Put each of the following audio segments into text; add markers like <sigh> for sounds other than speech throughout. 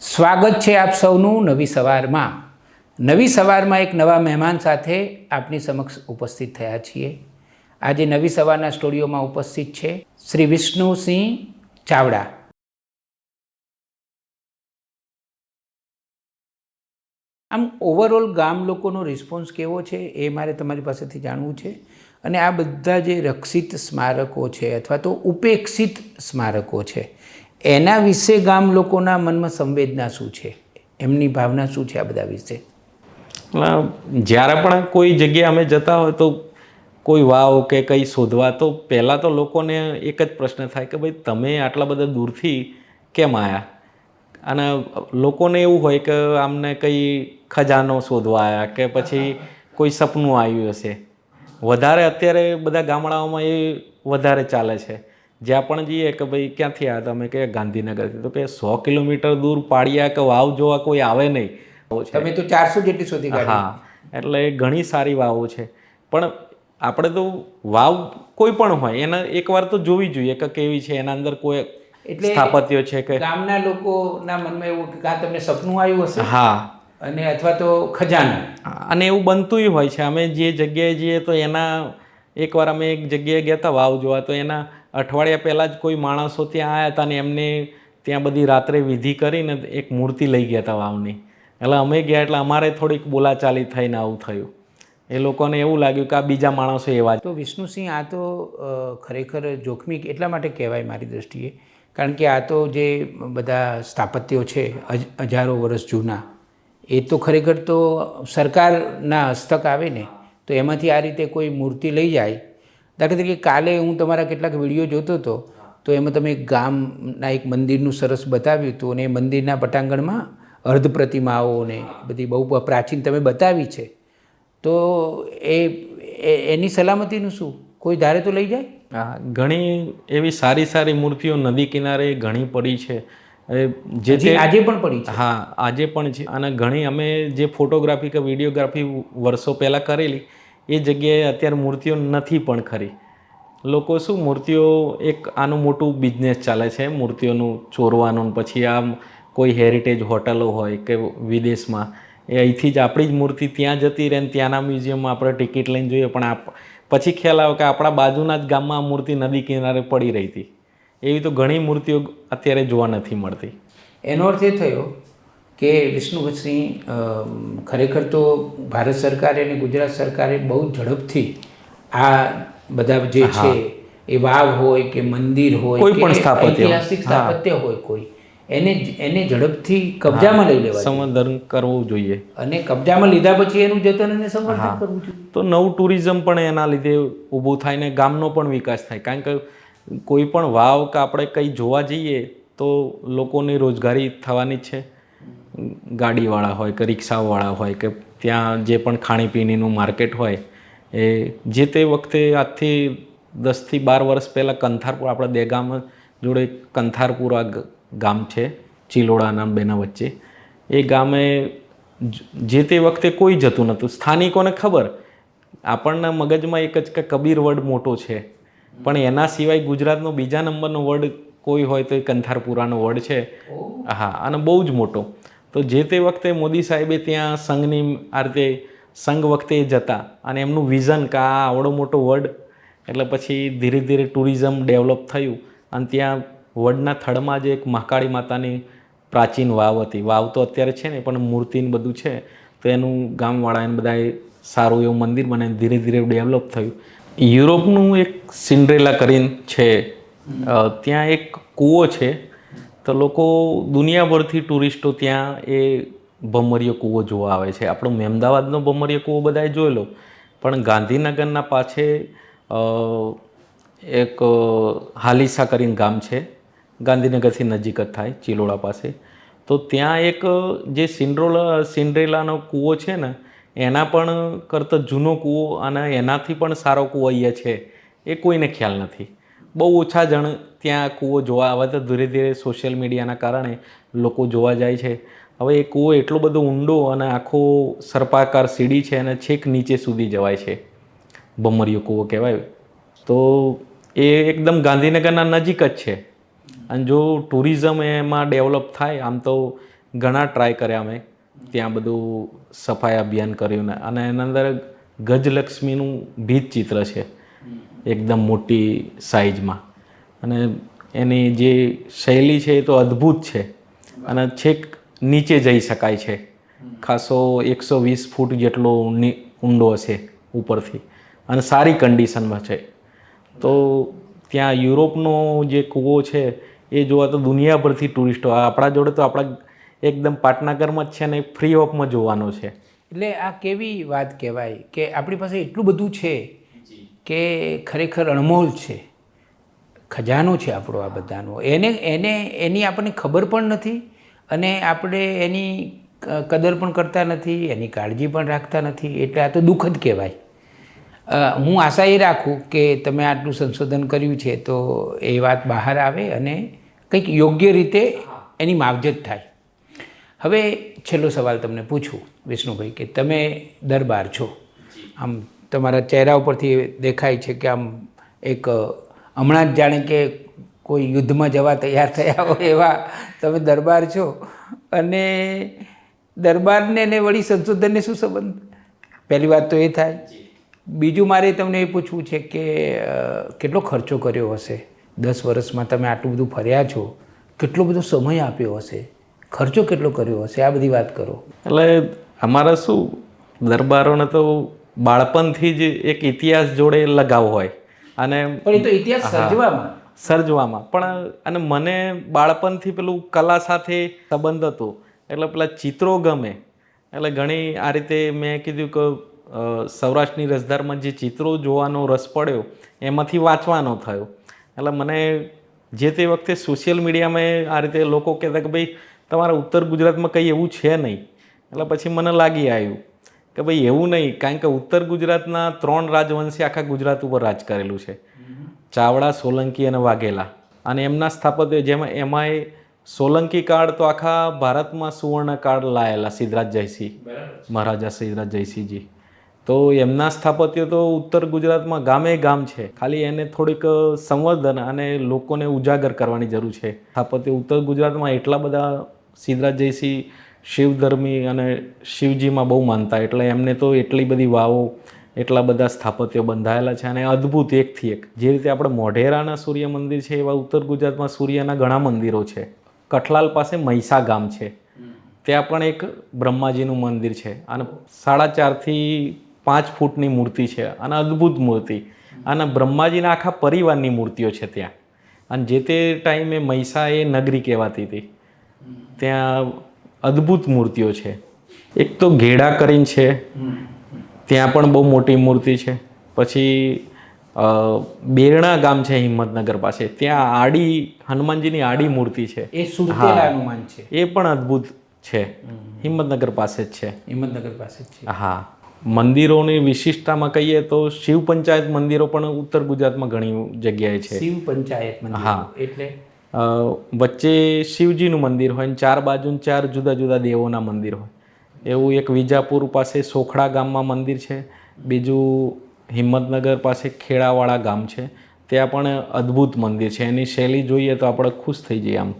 સ્વાગત છે આપ સૌનું નવી સવારમાં. નવી સવારમાં એક નવા મહેમાન સાથે આપની સમક્ષ ઉપસ્થિત થયા છીએ. આજે નવી સવારના સ્ટુડિયોમાં ઉપસ્થિત છે શ્રી વિષ્ણુસિંહ ચાવડા. આમ ઓવરઓલ ગામ લોકોનો રિસ્પોન્સ કેવો છે એ મારે તમારી પાસેથી જાણવું છે. અને આ બધા જે રક્ષિત સ્મારકો છે અથવા તો ઉપેક્ષિત સ્મારકો છે એના વિશે ગામ લોકોના મનમાં સંવેદના શું છે? એમની ભાવના શું છે આ બધા વિશે? જ્યારે પણ કોઈ જગ્યાએ અમે જતા હોય તો કોઈ વાવ કે કંઈ શોધવા, તો પહેલાં તો લોકોને એક જ પ્રશ્ન થાય કે ભાઈ, તમે આટલા બધા દૂરથી કેમ આવ્યા અને લોકોને એવું હોય કે આમને કંઈ ખજાનો શોધવા આવ્યા કે પછી કોઈ સપનું આવ્યું હશે. વધારે અત્યારે બધા ગામડાઓમાં એ વધારે ચાલે છે. જ્યાં પણ જઈએ કે ભાઈ ક્યાંથી આવ્યા તમે કે ગાંધીનગરથી તો કે સો કિલોમીટર દૂર પાડિયા કે વાવ જોવા કોઈ આવે નહીં. તમે તો ચારસો જેટલી સુધી હા એટલે ઘણી સારી વાવો છે. પણ આપણે તો વાવ કોઈ પણ હોય એના એકવાર તો જોવી જોઈએ કે કેવી છે એના અંદર કોઈ એટલે સ્થાપત્યો છે કે ગામના લોકોના મનમાં એવું કે કાં તમને સપનું આવ્યું હશે? હા. અને અથવા તો ખજાના. અને એવું બનતુંય હોય છે. અમે જે જગ્યાએ જઈએ તો એના એકવાર અમે એક જગ્યાએ ગયા હતા વાવ જોવા તો એના અઠવાડિયા પહેલાં જ કોઈ માણસો ત્યાં આવ્યા હતા ને એમને ત્યાં બધી રાત્રે વિધિ કરીને એક મૂર્તિ લઈ ગયા હતા વાવની. એટલે અમે ગયા એટલે અમારે થોડીક બોલાચાલી થઈને આવું થયું. એ લોકોને એવું લાગ્યું કે આ બીજા માણસો એવા તો વિષ્ણુસિંહ, આ તો ખરેખર જોખમી એટલા માટે કહેવાય મારી દૃષ્ટિએ કારણ કે આ તો જે બધા સ્થાપત્યો છે હજારો વર્ષ જૂના, એ તો ખરેખર તો સરકારના હસ્તક આવે ને, તો એમાંથી આ રીતે કોઈ મૂર્તિ લઈ જાય દાખલા તરીકે કાલે હું તમારા કેટલાક વીડિયો જોતો હતો તો એમાં તમે એક ગામના એક મંદિરનું સરસ બતાવ્યું હતું અને એ મંદિરના પટાંગણમાં અર્ધ પ્રતિમાઓને બધી બહુ પ્રાચીન તમે બતાવી છે. તો એ એ- એની સલામતીનું શું? કોઈ ધારે તો લઈ જાય? હા ઘણી એવી સારી સારી મૂર્તિઓ નદી કિનારે ઘણી પડી છે. એ જે આજે પણ પડી છે? હા આજે પણ છે. અને ઘણી અમે જે ફોટોગ્રાફી કે વિડીયોગ્રાફી વર્ષો પહેલાં કરેલી એ જગ્યાએ અત્યારે મૂર્તિઓ નથી પણ ખરી. લોકો શું મૂર્તિઓ એક આનું મોટું બિઝનેસ ચાલે છે, મૂર્તિઓનું ચોરવાનું પછી આમ કોઈ હેરિટેજ હોટલો હોય કે વિદેશમાં, એ અહીંથી જ આપણી જ મૂર્તિ ત્યાં જતી રહે ને ત્યાંના મ્યુઝિયમમાં આપણે ટિકિટ લઈને જોઈએ, પણ આપ, પછી ખ્યાલ આવે કે આપણા બાજુના જ ગામમાં આ મૂર્તિ નદી કિનારે પડી રહી હતી. એવી તો ઘણી મૂર્તિઓ અત્યારે જોવા નથી મળતી. એનો અર્થ એ થયો કે વિષ્ણુભટસિંહ ખરેખર તો ભારત સરકારે અને ગુજરાત સરકારે બહુ ઝડપથી આ બધા જે છે એ વાવ હોય કે મંદિર હોય કોઈ પણ. ઐતિહાસિક સ્થાપત્ય હોય કોઈ એને એને ઝડપથી કબજામાં લઈ લેવા. સંવર્ધન કરવું જોઈએ. અને કબજામાં લીધા પછી એનું જતન અને સંવર્ધન કરવું જોઈએ. તો નવું ટુરિઝમ પણ એના લીધે ઊભું થાય ને ગામનો પણ વિકાસ થાય. કારણ કે કોઈ પણ વાવ કે આપણે કંઈ જોવા જઈએ તો લોકોની રોજગારી થવાની જ છે. ગાડીવાળા હોય કે રિક્ષાવાળા હોય કે ત્યાં જે પણ ખાણીપીણીનું માર્કેટ હોય એ જે તે વખતે આજથી દસથી બાર વર્ષ પહેલાં કંથારપુર આપણા દેગામ જોડે કંથારપુરા ગામ છે ચિલોડા નામ બેના વચ્ચે. એ ગામે જે તે વખતે કોઈ જતું નહોતું. સ્થાનિકોને ખબર આપણના મગજમાં એક જ કે કબીર વર્ડ મોટો છે. પણ એના સિવાય ગુજરાતનો બીજા નંબરનો વર્ડ કોઈ હોય તો એ કંથારપુરાનો વર્ડ છે. હા અને બહુ જ મોટો. તો જે તે વખતે મોદી સાહેબે ત્યાં સંઘની આ રીતે સંઘ વખતે જતા અને એમનું વિઝન કે આ આવડો મોટો વર્ડ એટલે પછી ધીરે ધીરે ટુરિઝમ ડેવલપ થયું અને ત્યાં વડના થડમાં જ એક મહાકાળી માતાની પ્રાચીન વાવ હતી. વાવ તો અત્યારે છે ને, પણ મૂર્તિને બધું છે. તો એનું ગામવાળા એને બધાએ સારું એવું મંદિર બને ધીરે ધીરે ડેવલપ થયું. યુરોપનું એક સિન્ડ્રેલા કરીને છે. ત્યાં એક કૂવો છે. તો લોકો દુનિયાભરથી ટુરિસ્ટો ત્યાં એ ભમરીયો કૂવો જોવા આવે છે. આપણો મહેમદાવાદનો ભમરીયો કૂવો બધાએ જોયેલો પણ ગાંધીનગરના પાછે એક હાલીસા કરીને ગામ છે. ગાંધીનગરથી નજીક જ થાય, ચિલોડા પાસે. તો ત્યાં એક, જે સિન્ડ્રોલા, સિન્ડ્રેલાનો કૂવો છે ને, એના પણ કરતાં જૂનો કૂવો અને એનાથી પણ સારો કૂવો અહીંયા છે. એ કોઈને ખ્યાલ નથી. બહુ ઓછા જણ ત્યાં કૂવો જોવા આવે તો ધીરે ધીરે સોશિયલ મીડિયાના કારણે લોકો જોવા જાય છે. હવે એ કૂવો એટલો બધો ઊંડો અને આખો સર્પાકાર સીડી છે અને છેક નીચે સુધી જવાય છે. બમરિયો કૂવો કહેવાય. તો એ એકદમ ગાંધીનગરના નજીક જ છે. અને જો ટુરિઝમ એમાં ડેવલપ થાય, આમ તો ઘણા ટ્રાય કર્યા અમે. ત્યાં બધું સફાઈ અભિયાન કર્યું ને. અને એના અંદર ગજલક્ષ્મીનું ભીત ચિત્ર છે. એકદમ મોટી સાઇઝમાં અને એની જે શૈલી છે એ તો અદ્ભુત છે. અને છેક નીચે જઈ શકાય છે. ખાસો એકસો વીસ ફૂટ જેટલો ઊંડો હશે ઉપરથી. અને સારી કન્ડિશનમાં છે. તો ત્યાં યુરોપનો જે કૂવો છે એ જોવા તો દુનિયાભરથી ટુરિસ્ટો. આપણા જોડે તો આપણા એકદમ પાટનગરમાં જ છે ને ફ્રી ઓફમાં જોવાનો છે. એટલે આ કેવી વાત કહેવાય કે આપણી પાસે એટલું બધું છે કે ખરેખર અણમોલ છે. ખજાનો છે આપણો આ બધાનો. એને એને, એની આપણને ખબર પણ નથી અને આપણે એની કદર પણ કરતા નથી, એની કાળજી પણ રાખતા નથી. એટલે આ તો દુઃખદ કહેવાય. હું આશા એ રાખું કે તમે આટલું સંશોધન કર્યું છે તો એ વાત બહાર આવે અને કંઈક યોગ્ય રીતે એની માવજત થાય. હવે છેલ્લો સવાલ તમને પૂછું વિષ્ણુભાઈ, કે તમે દરબાર છો. આમ તમારા ચહેરા ઉપરથી દેખાય છે કે આમ એક હમણાં જ જાણે કે કોઈ યુદ્ધમાં જવા તૈયાર થયા હોય એવા તમે દરબાર છો. અને દરબારને અને વળી સંશોધનને શું સંબંધ? પહેલી વાત તો એ થાય. બીજું મારે તમને એ પૂછવું છે કે કેટલો ખર્ચો કર્યો હશે? દસ વર્ષમાં તમે આટલું બધું ફર્યા છો. કેટલો બધો સમય આપ્યો હશે? ખર્ચો કેટલો કર્યો હશે? આ બધી વાત કરો. એટલે અમારા શું? દરબારોને તો બાળપણથી જ એક ઇતિહાસ જોડે લગાવ હોય. અને પણ એ તો ઇતિહાસ સર્જવામાં. સર્જવામાં. પણ અને મને બાળપણથી પેલું કલા સાથે સંબંધ હતો. એટલે પેલા ચિત્રો ગમે. એટલે ઘણી આ રીતે મેં કીધું કે સૌરાષ્ટ્રની રસધારમાં જે ચિત્રો જોવાનો રસ પડ્યો એમાંથી વાંચવાનો થયો. એટલે મને જે તે વખતે સોશિયલ મીડિયામાં આ રીતે લોકો કહેતા કે ભાઈ તમારા ઉત્તર ગુજરાતમાં કંઈ એવું છે નહીં. એટલે પછી મને લાગી આવ્યું. કે ભાઈ એવું નહીં કારણ કે ઉત્તર ગુજરાતના ત્રણ રાજવંશી આખા ગુજરાત ઉપર રાજ કરેલું છે. ચાવડા સોલંકી અને વાઘેલા. અને એમના સ્થાપત્ય જેમાં એમાંય સોલંકી કાળ તો આખા ભારતમાં સુવર્ણ કાળ લાયેલા સિદ્ધરાજ જયસિંહ મહારાજા સિદ્ધરાજ જયસિંહજી. તો એમના સ્થાપત્ય તો ઉત્તર ગુજરાતમાં ગામે ગામ છે. ખાલી એને થોડીક સંવર્ધન અને લોકોને ઉજાગર કરવાની જરૂર છે. સ્થાપત્ય ઉત્તર ગુજરાતમાં એટલા બધા સિદ્ધરાજ જયસિંહ શિવધર્મી અને શિવજીમાં બહુ માનતા, એટલે એમને તો એટલી બધી વાવો, એટલા બધા સ્થાપત્યો બંધાયેલા છે અને અદ્ભુત એકથી એક. જે રીતે આપણે મોઢેરાના સૂર્ય મંદિર છે, એવા ઉત્તર ગુજરાતમાં સૂર્યના ઘણા મંદિરો છે. કઠલાલ પાસે મૈસા ગામ છે. ત્યાં પણ એક બ્રહ્માજીનું મંદિર છે અને સાડા ચારથી પાંચ ફૂટની મૂર્તિ છે, અને અદ્ભુત મૂર્તિ. અને બ્રહ્માજીના આખા પરિવારની મૂર્તિઓ છે ત્યાં. અને જે તે ટાઈમે મૈસા એ નગરી કહેવાતી હતી. ત્યાં અદ્ભુત મૂર્તિઓ છે. એક તો ઘેડા કરીને છે. ત્યાં પણ બહુ મોટી મૂર્તિ છે. પછી બેરણા ગામ છે હિંમતનગર પાસે. ત્યાં આડી હનુમાનજીની આડી મૂર્તિ છે. એ હનુમાન છે. એ પણ અદ્ભુત છે. હિંમતનગર પાસે જ છે. હિંમતનગર પાસે જ છે. હા. મંદિરોની વિશિષ્ટતામાં કહીએ તો શિવ પંચાયત મંદિરો પણ ઉત્તર ગુજરાતમાં ઘણી જગ્યાએ છે. શિવ પંચાયત મંદિર હા. એટલે? વચ્ચે શિવજીનું મંદિર હોય ને ચાર બાજુ ચાર જુદા જુદા દેવોના મંદિર હોય. એવું એક વિજાપુર પાસે સોખડા ગામમાં મંદિર છે, બીજું હિંમતનગર પાસે ખેડાવાળા ગામ છે. ત્યાં પણ અદ્ભુત મંદિર છે. એની શૈલી જોઈએ તો આપણે ખુશ થઈ જઈએ આમ.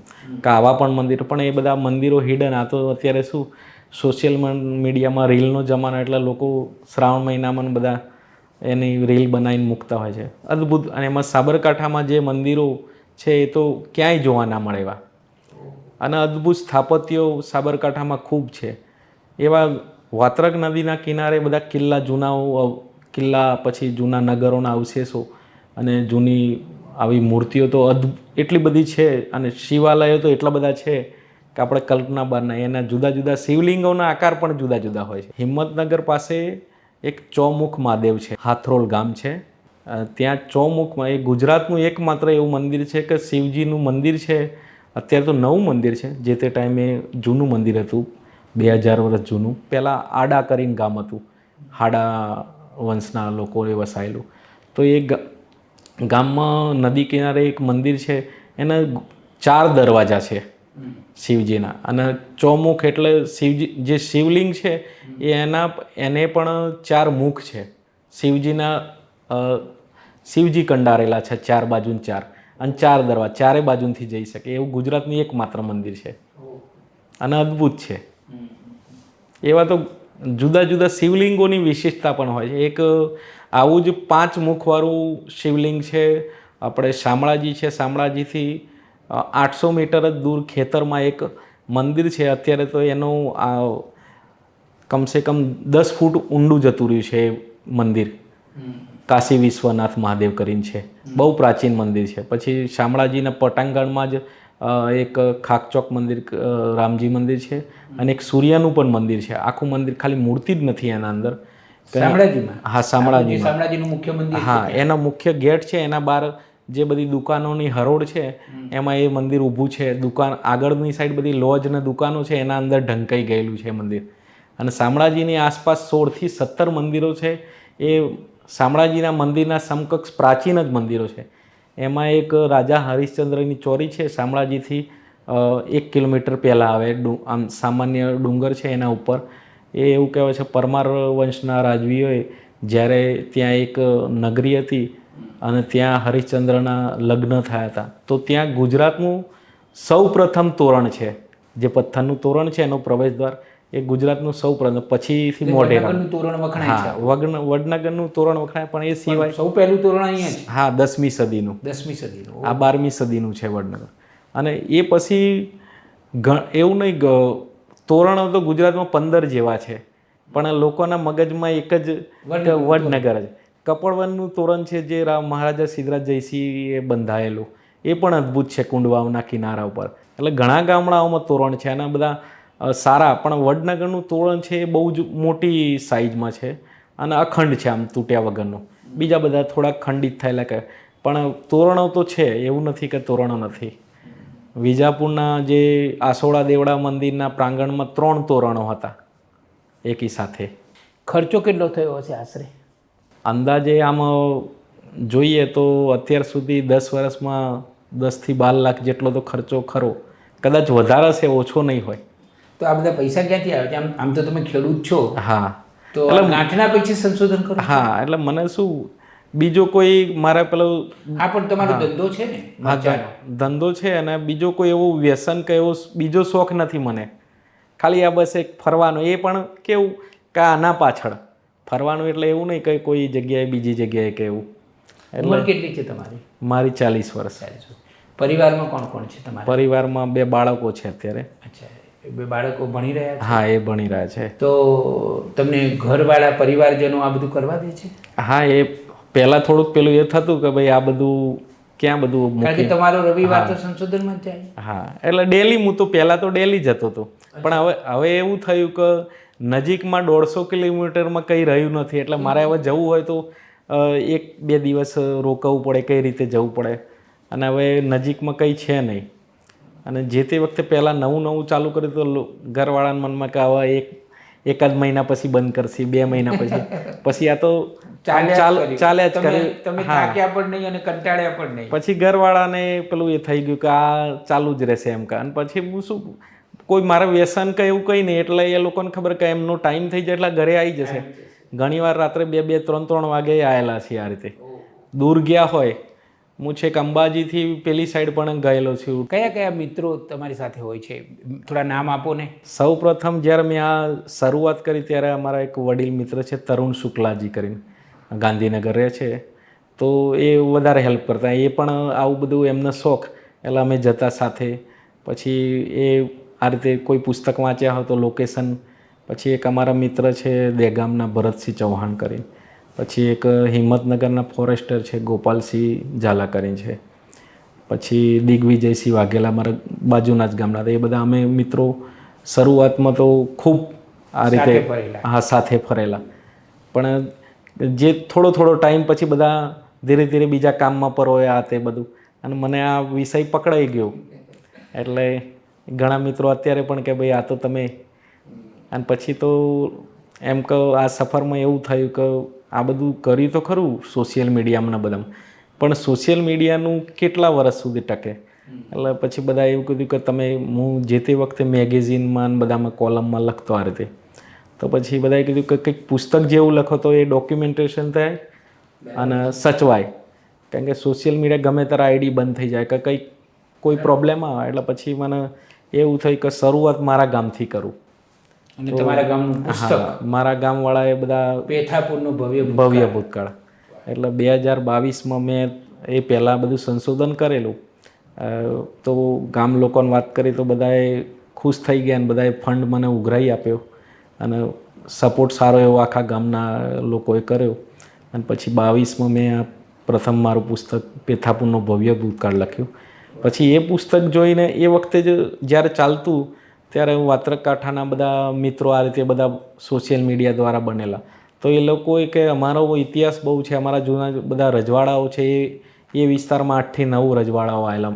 કે આવા પણ મંદિર, પણ એ બધા મંદિરો હિડન આ તો અત્યારે શું સોશિયલ મીડિયામાં રીલનો જમાનો એટલે લોકો શ્રાવણ મહિનામાં બધા એની રીલ બનાવીને મૂકતા હોય છે. અદ્ભુત. અને એમાં સાબરકાંઠામાં જે મંદિરો છે એ તો ક્યાંય જોવા ના મળે એવા. અને અદ્ભુત સ્થાપત્યો સાબરકાંઠામાં ખૂબ છે. એવા વાત્રક નદીના કિનારે બધા કિલ્લા જૂનાઓ કિલ્લા પછી જૂના નગરોના અવશેષો અને જૂની આવી મૂર્તિઓ તો અદ્ભુત એટલી બધી છે અને શિવાલયો તો એટલા બધા છે કે આપણે કલ્પના બહાર નહીં. એના જુદા જુદા શિવલિંગોના આકાર પણ જુદા જુદા હોય છે. હિંમતનગર પાસે એક ચોમુખ મહાદેવ છે. હાથરોલ ગામ છે. ત્યાં ચોમુખમાં એ ગુજરાતનું એકમાત્ર એવું મંદિર છે કે શિવજીનું મંદિર છે. અત્યારે તો નવું મંદિર છે, જે તે ટાઈમે જૂનું મંદિર હતું, બે હજાર વર્ષ જૂનું. પહેલાં આડા કરીને ગામ હતું, હાડા વંશના લોકોએ વસાયેલું. તો એ ગામમાં નદી કિનારે એક મંદિર છે, એના ચાર દરવાજા છે શિવજીના. અને ચોમુખ એટલે શિવજી, જે શિવલિંગ છે, એ એના, એને પણ ચાર મુખ છે. શિવજીના શિવજી કંડારેલા છે, ચાર બાજુ ચાર. અને ચાર દરવા ચારે બાજુથી જઈ શકે. એવું ગુજરાતનું એકમાત્ર મંદિર છે. અને અદ્ભુત છે. એવા તો જુદા જુદા શિવલિંગોની વિશેષતા પણ હોય છે. એક, આવું જ પાંચ મુખવાળું શિવલિંગ છે. આપણે શામળાજી છે. શામળાજીથી આઠસો મીટર જ દૂર ખેતરમાં એક મંદિર છે. અત્યારે તો એનું, આ, કમસે કમ દસ ફૂટ ઊંડું જતું રહ્યું છે એ મંદિર. કાશી વિશ્વનાથ મહાદેવ કરીને છે. બહુ પ્રાચીન મંદિર છે. પછી શામળાજીના પટાંગણમાં જ એક ખાકચોક મંદિર રામજી મંદિર છે અને એક સૂર્યનું પણ મંદિર છે. આખું મંદિર ખાલી મૂર્તિ જ નથી એના અંદર. શામળાજીમાં? હા શામળાજી શામળાજીનું મુખ્ય મંદિર હા એનો મુખ્ય ગેટ છે એના બહાર જે બધી દુકાનોની હરોળ છે એમાં એ મંદિર ઊભું છે. દુકાન આગળની સાઈડ બધી લોજ અને દુકાનો છે એના અંદર ઢંકાઈ ગયેલું છે મંદિર. અને શામળાજીની આસપાસ સોળથી સત્તર મંદિરો છે. એ શામળાજીના મંદિરના સમકક્ષ પ્રાચીન જ મંદિરો છે. એમાં એક રાજા હરિશ્ચંદ્રની ચોરી છે. શામળાજીથી એક કિલોમીટર પહેલાં આવે આમ સામાન્ય ડુંગર છે એના ઉપર. એ એવું કહેવાય છે, પરમાર વંશના રાજવીઓએ જ્યારે ત્યાં એક નગરી હતી અને ત્યાં હરિશ્ચંદ્રના લગ્ન થયા હતા. તો ત્યાં ગુજરાતનું સૌ પ્રથમ તોરણ છે. જે પથ્થરનું તોરણ છે, એનો પ્રવેશદ્વાર એ ગુજરાતનું સૌ પ્રથમ પછીથી મોઢેરા તોરણ વખણાય છે. વડનગરનું તોરણ વખણાય પણ એ સિવાય સૌ પહેલું તોરણ અહીંયા છે હા દસમી સદીનું. દસમી સદીનું આ બારમી સદીનું છે વડનગર. અને એ પછી એવું નહીં તોરણો તો ગુજરાતમાં પંદર જેવા છે. પણ લોકોના મગજમાં એક જ વડનગર જ. કપડવનનું તોરણ છે જે મહારાજા સિદ્ધરાજ જયસિંહે બંધાયેલું. એ પણ અદ્ભુત છે કુંડવાવના કિનારા ઉપર. એટલે ઘણા ગામડાઓમાં તોરણ છે. અને બધા સારા પણ વડનગરનું તોરણ છે એ બહુ જ મોટી સાઇઝમાં છે અને અખંડ છે આમ તૂટ્યા વગરનું. બીજા બધા થોડાક ખંડિત થયેલા કે પણ તોરણો તો છે એવું નથી કે તોરણો નથી. વિજાપુરના જે આસોડા દેવડા મંદિરના પ્રાંગણમાં ત્રણ તોરણો હતા એકી સાથે. ખર્ચો કેટલો થયો હશે આશરે? અંદાજે આમ જોઈએ તો અત્યાર સુધી દસ વર્ષમાં દસથી બાર લાખ જેટલો તો ખર્ચો ખરો. કદાચ વધારે છે ઓછો નહીં હોય. તો આ બધા પૈસા ક્યાંથી આવે છે આમ આમ તો તમે ખેડૂત છો. હા. તો એટલે ગાંઠના પછી સંશોધન કરો. હા એટલે મને શું બીજો કોઈ મારા પેલો હા પણ તમારો ધંધો છે ને હા ધંધો છે અને બીજો કોઈ એવું વ્યસન કે એવો બીજો શોખ નથી મને. ખાલી આ બસ એક ફરવાનો. એ પણ કેવું કે આના પાછળ. ફરવાનું એટલે એવું નહીં કે કોઈ જગ્યાએ બીજી જગ્યાએ કે એવું. ઉંમર કેટલી છે તમારી? મારી ચાલીસ વર્ષ. પરિવારમાં કોણ કોણ છે તમારા? પરિવારમાં બે બાળકો છે અત્યારે. અચ્છા બે બાળકો ભણી રહ્યા છે? હા એ ભણી રહ્યા છે. તો તમને ઘરવાળા પરિવારજનો આ બધું કરવા દે છે? હા એ પહેલાં થોડુંક પેલું એ થતું કે ભાઈ આ બધું ક્યાં બધું કારણ કે તમારો રવિવાર તો સંશોધનમાં જ જાય. હા એટલે ડેલી હું તો પહેલાં તો ડેલી જતો હતો પણ હવે હવે એવું થયું કે નજીકમાં દોઢસો કિલોમીટરમાં કંઈ રહ્યું નથી. એટલે મારે હવે જવું હોય તો એક બે દિવસ રોકવું પડે કઈ રીતે જવું પડે. અને હવે નજીકમાં કંઈ છે નહીં. અને જે તે વખતે પહેલાં નવું નવું ચાલુ કર્યું તો ઘરવાળાના મનમાં કે હવે એક એકાદ મહિના પછી બંધ કરશે બે મહિના પછી. <laughs> પછી આ તો ચાલ ચાલ્યા જ કરે તમે થાક્યા પણ નહીં અને કંટાળ્યા પણ નહીં. પછી ઘરવાળાને પેલું એ થઈ ગયું કે આ ચાલુ જ રહેશે એમ કે. અને પછી હું શું કોઈ મારા વ્યસન કે એવું કંઈ નહીં એટલે એ લોકોને ખબર કે એમનો ટાઈમ થઈ જાય એટલે ઘરે આવી જશે. ઘણીવાર રાત્રે બે બે ત્રણ ત્રણ વાગે આવેલા છે આ રીતે. દૂર ગયા હોય હું છેક અંબાજીથી પેલી સાઈડ પણ ગયેલો છું. કયા કયા મિત્રો તમારી સાથે હોય છે? થોડા નામ આપો ને. સૌ પ્રથમ જ્યારે મેં આ શરૂઆત કરી ત્યારે અમારા એક વડીલ મિત્ર છે તરુણ શુક્લાજી કરીને. ગાંધીનગર રહે છે. તો એ વધારે હેલ્પ કરતા. એ પણ આવું બધું એમનો શોખ. એટલે અમે જતા સાથે. પછી એ આ રીતે કોઈ પુસ્તક વાંચ્યા હોય તો લોકેશન પછી એક અમારા મિત્ર છે દેગામના ભરતસિંહ ચૌહાણ કરીને. પછી એક હિંમતનગરના ફોરેસ્ટર છે ગોપાલસિંહ ઝાલા કરીને છે. પછી દિગ્વિજયસિંહ વાઘેલા મારા બાજુના જ ગામના હતા. એ બધા અમે મિત્રો શરૂઆતમાં તો ખૂબ આ રીતે હા સાથે ફરેલા. પણ જે થોડો થોડો ટાઈમ પછી બધા ધીરે ધીરે બીજા કામમાં પરોયા તે બધું. અને મને આ વિષય પકડાઈ ગયો. એટલે ઘણા મિત્રો અત્યારે પણ કે ભાઈ આ તો તમે. અને પછી તો એમ કહો આ સફરમાં એવું થયું કે આ બધું કર્યું તો ખરું સોશિયલ મીડિયામાં બધામાં. પણ સોશિયલ મીડિયાનું કેટલા વર્ષ સુધી ટકે? એટલે પછી બધા એવું કીધું કે તમે હું જે તે વખતે મેગેઝિનમાં બધામાં કોલમમાં લખતો આ રીતે. તો પછી બધાએ કીધું કે કંઈક પુસ્તક જેવું લખો તો એ ડોક્યુમેન્ટેશન થાય અને સચવાય. કારણ કે સોશિયલ મીડિયા ગમે ત્યારે આઈડી બંધ થઈ જાય કે કંઈક કોઈ પ્રોબ્લેમ આવે એટલે પછી મને એવું થયું કે શરૂઆત મારા ગામથી કરું. અને તમારા ગામનું પુસ્તક. મારા મારા ગામવાળાએ બધા પેથાપુરનું ભવ્ય ભવ્ય ભૂતકાળ. એટલે બે હજાર બાવીસમાં મેં એ પહેલાં બધું સંશોધન કરેલું. તો ગામ લોકોને વાત કરી તો બધાએ ખુશ થઈ ગયા અને બધાએ ફંડ મને ઉઘરાઈ આપ્યો. અને સપોર્ટ સારો એવો આખા ગામના લોકોએ કર્યો. અને પછી બાવીસમાં મેં આ પ્રથમ મારું પુસ્તક પેથાપુરનો ભવ્ય ભૂતકાળ લખ્યું. પછી એ પુસ્તક જોઈને એ વખતે જ જ્યારે ચાલતું ત્યારે હું વાત્રકાંઠાના બધા મિત્રો આ રીતે બધા સોશિયલ મીડિયા દ્વારા બનેલા. તો એ લોકોએ કે અમારો ઇતિહાસ બહુ છે, અમારા જૂના બધા રજવાડાઓ છે, એ એ વિસ્તારમાં આઠથી નવ રજવાડાઓ આવેલા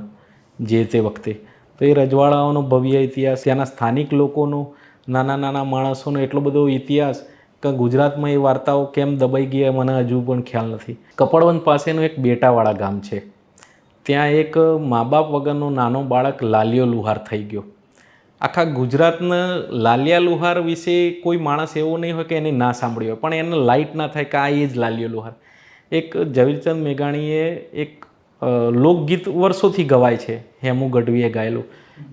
જે તે વખતે. તો એ રજવાડાઓનો ભવ્ય ઇતિહાસ, ત્યાંના સ્થાનિક લોકોનો, નાના નાના માણસોનો એટલો બધો ઇતિહાસ કે ગુજરાતમાં એ વાર્તાઓ કેમ દબાઈ ગયા મને હજુ પણ ખ્યાલ નથી. કપડવંત પાસેનું એક બેટાવાળા ગામ છે. ત્યાં એક મા બાપ વગરનો નાનો બાળક લાલિયો લુહાર થઈ ગયો. આખા ગુજરાતના લાલિયા લુહાર વિશે કોઈ માણસ એવો નહીં હોય કે એને ના સાંભળ્યો હોય. પણ એને લાઇટ ના થાય કે આ એ જ લાલિયો લુહાર. એક ઝવેરચંદ મેઘાણીએ એક લોકગીત વર્ષોથી ગવાય છે હેમુ ગઢવીએ ગાયેલું.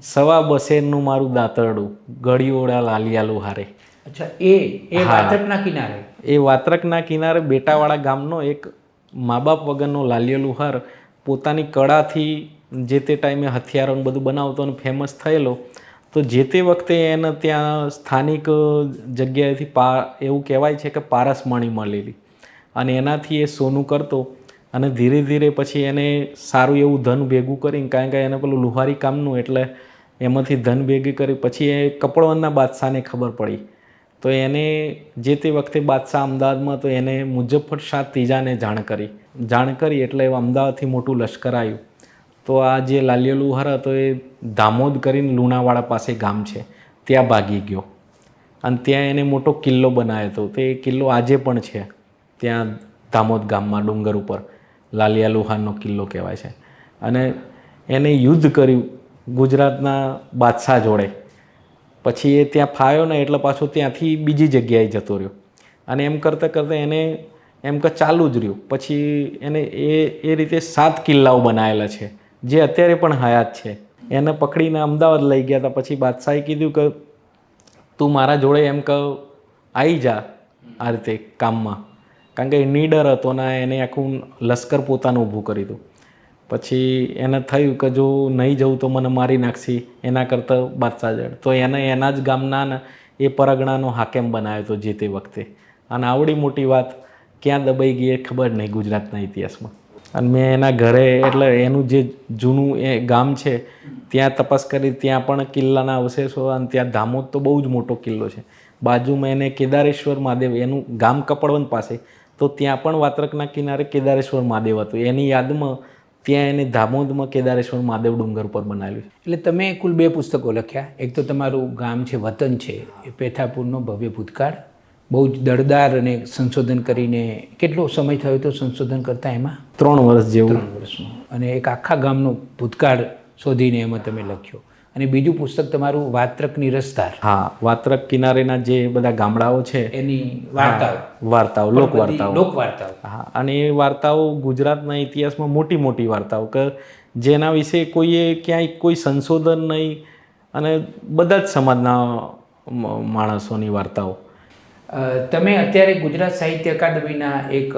સવા બસેરનું મારું દાંતરડું. ગળીઓળા લાલિયા લુહારે. અચ્છા એ એ વાત્રકના કિનારે? એ વાત્રકના કિનારે બેટાવાળા ગામનો એક મા બાપ વગરનો લાલિયો લુહાર પોતાની કળાથી જે તે ટાઈમે હથિયારોનું બધું બનાવતો અને ફેમસ થયેલો તો જે તે વખતે એને ત્યાં સ્થાનિક જગ્યાએથી પા, એવું કહેવાય છે કે પારસમણી મળેલી. અને એનાથી એ સોનું કરતો અને ધીરે ધીરે પછી એને સારું એવું ધન ભેગું કરીને, કારણ કે એને પેલું લુહારી કામનું એટલે એમાંથી ધન ભેગી કરી પછી એ કપડવનના બાદશાહને ખબર પડી. તો એને જે તે વખતે બાદશાહ અમદાવાદમાં તો એને મુજફ્ફર શાહ ત્રીજાને જાણ કરી. જાણ કરી એટલે અમદાવાદથી મોટું લશ્કર આવ્યું. તો આ જે લાલિયો લુહાર હતો એ દામોદ કરીને લુણાવાડા પાસે ગામ છે. ત્યાં ભાગી ગયો. અને ત્યાં એને મોટો કિલ્લો બનાવ્યો હતો. તો એ કિલ્લો આજે પણ છે. ત્યાં દામોદ ગામમાં ડુંગર ઉપર લાલિયા લુહારનો કિલ્લો કહેવાય છે. અને એને યુદ્ધ કર્યું ગુજરાતના બાદશાહ જોડે. પછી એ ત્યાં ફાયો ને એટલે પાછો ત્યાંથી બીજી જગ્યાએ જતો રહ્યો. અને એમ કરતાં કરતાં એને એમ કે ચાલુ જ રહ્યું. પછી એને એ એ રીતે સાત કિલ્લાઓ બનાવેલા છે. જે અત્યારે પણ હયાત છે. એને પકડીને અમદાવાદ લઈ ગયા હતા પછી બાદશાહે કીધું કે, તું મારા જોડે એમ કે આવી જા આ રીતે કામમાં. કારણ કે નીડર હતો ને એને આખું લશ્કર પોતાનું ઊભું કરી દીધું. પછી એને થયું કે, જો નહીં જવું તો મને મારી નાખશી એના કરતાં બાદશાહ જડ તો એને એના જ ગામના ને એ પરગણાનો હાકેમ બનાવ્યો હતો જે તે વખતે. અને આવડી મોટી વાત, ક્યાં દબાઈ ગઈ એ ખબર નહીં ગુજરાતના ઇતિહાસમાં. અને મેં એના ઘરે, એટલે એનું જે જૂનું એ ગામ છે, ત્યાં તપાસ કરી, ત્યાં પણ કિલ્લાના અવશેષો અને ત્યાં ધામોદ તો બહુ જ મોટો કિલ્લો છે. બાજુમાં એને કેદારેશ્વર મહાદેવ, એનું ગામ કપડવન પાસે, તો ત્યાં પણ વાત્રકના કિનારે કેદારેશ્વર મહાદેવ હતું. એની યાદમાં ત્યાં એને ધામોદમાં કેદારેશ્વર મહાદેવ ડુંગર ઉપર બનાવ્યું છે. એટલે તમે કુલ બે પુસ્તકો લખ્યા. એક તો તમારું ગામ છે, વતન છે, એ પેથાપુરનો ભવ્ય ભૂતકાળ. બહુ જ દળદાર અને સંશોધન કરીને કેટલો સમય થયો તો સંશોધન કરતા એમાં? ત્રણ વર્ષ જેવું. ત્રણ વર્ષનું અને એક આખા ગામનો ભૂતકાળ શોધીને એમાં તમે લખ્યો. અને બીજું પુસ્તક તમારું વાત્રકની રસધાર હા વાત્રક કિનારેના જે બધા ગામડાઓ છે. એની વાર્તાઓ. વાર્તાઓ લોક વાર્તાઓ લોક વાર્તાઓ હા અને એ વાર્તાઓ ગુજરાતના ઇતિહાસમાં મોટી મોટી વાર્તાઓ કે જેના વિશે કોઈએ ક્યાંય કોઈ સંશોધન નહીં અને બધા જ સમાજના માણસોની વાર્તાઓ. તમે અત્યારે ગુજરાત સાહિત્ય અકાદમીના એક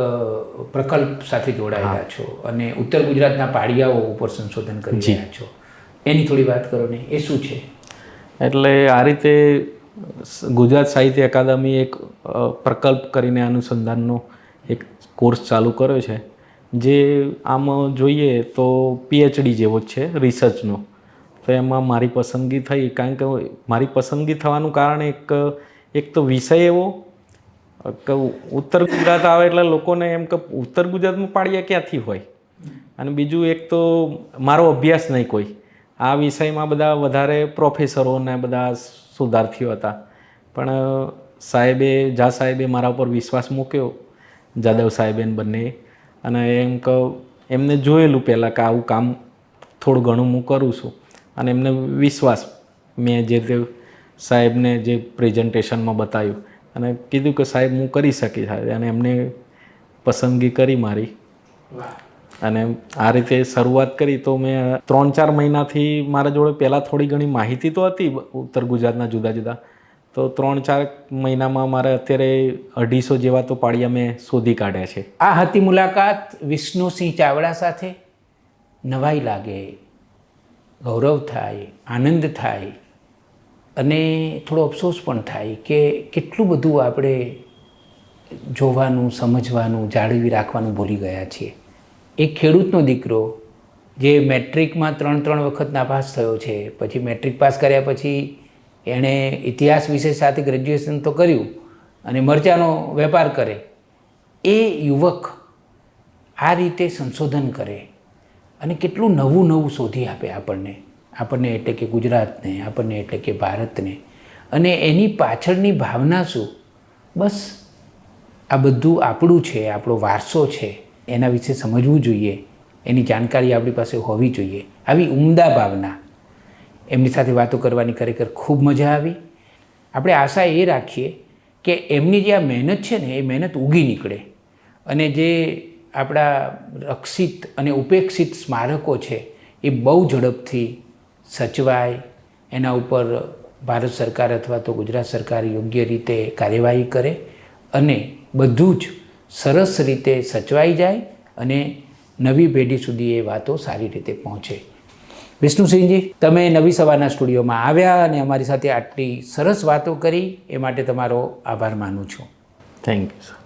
પ્રકલ્પ સાથે જોડાયેલા છો અને ઉત્તર ગુજરાતના પાડિયાઓ ઉપર સંશોધન કરી રહ્યા છો. એની થોડી વાત કરો ને એ શું છે? એટલે આ રીતે ગુજરાત સાહિત્ય અકાદમી એક પ્રકલ્પ કરીને અનુસંધાનનો એક કોર્સ ચાલુ કર્યો છે જે આમ જોઈએ તો પીએચડી જેવો જ છે રિસર્ચનો તો એમાં મારી પસંદગી થઈ કારણ કે મારી પસંદગી થવાનું કારણ એક એક તો વિષય એવો, કે ઉત્તર ગુજરાત આવે એટલે લોકોને એમ કે ઉત્તર ગુજરાતમાં પાડિયા ક્યાંથી હોય? અને બીજું એક તો મારો અભ્યાસ નહીં કોઈ. આ વિષયમાં બધા વધારે પ્રોફેસરો ને બધા સુધાર્થીઓ હતા. પણ સાહેબે જા સાહેબે મારા ઉપર વિશ્વાસ મૂક્યો, જાદવ સાહેબેન બંને અને એમ કે એમને જોયેલું પહેલાં કે આવું કામ થોડું ઘણું હું કરું છું. અને એમને વિશ્વાસ મેં જે તે સાહેબને જે પ્રેઝન્ટેશનમાં બતાવ્યું અને કીધું કે સાહેબ હું કરી શકીશ અને એમને પસંદગી કરી મારી. અને આ રીતે શરૂઆત કરી તો મેં ત્રણ ચાર મહિનાથી મારા જોડે પહેલાં થોડી ઘણી માહિતી તો હતી ઉત્તર ગુજરાતના જુદા જુદા. તો ત્રણ ચાર મહિનામાં મારે અત્યારે અઢીસો જેવા તો પાળિયા મેં શોધી કાઢ્યા છે. આ હતી મુલાકાત વિષ્ણુસિંહ ચાવડા સાથે. નવાઈ લાગે, ગૌરવ થાય, આનંદ થાય અને થોડો અફસોસ પણ થાય કે કેટલું બધું આપણે જોવાનું, સમજવાનું, જાળવી રાખવાનું ભૂલી ગયા છીએ. એક ખેડૂતનો દીકરો જે મેટ્રિકમાં ત્રણ ત્રણ વખત નાપાસ થયો છે, પછી મેટ્રિક પાસ કર્યા પછી એણે ઇતિહાસ વિષય સાથે ગ્રેજ્યુએશન તો કર્યું અને મરચાનો વેપાર કરે. એ યુવક આ રીતે સંશોધન કરે અને કેટલું નવું નવું શોધી આપે આપણને. આપણને એટલે કે ગુજરાતને, આપણને એટલે કે ભારતને. અને એની પાછળની ભાવના શું? બસ, આ બધું આપણું છે, આપણો વારસો છે, એના વિશે સમજવું જોઈએ. એની જાણકારી આપણી પાસે હોવી જોઈએ. આવી ઉમદા ભાવના. એમની સાથે વાતો કરવાની ખરેખર ખૂબ મજા આવી. આપણે આશા એ રાખીએ કે એમની જે આ મહેનત છે ને, એ મહેનત ઉગી નીકળે. અને જે આપણા રક્ષિત અને ઉપેક્ષિત સ્મારકો છે, એ બહુ ઝડપથી સચવાય, એના ઉપર ભારત સરકાર અથવા તો ગુજરાત સરકાર યોગ્ય રીતે કાર્યવાહી કરે અને બધું જ સરસ રીતે સચવાઈ જાય અને નવી પેઢી સુધી એ વાતો સારી રીતે પહોંચે. વિષ્ણુસિંહજી, તમે નવી સવારના સ્ટુડિયોમાં આવ્યા અને અમારી સાથે આટલી સરસ વાતો કરી, એ માટે તમારો આભાર માનું છું. Thank you sir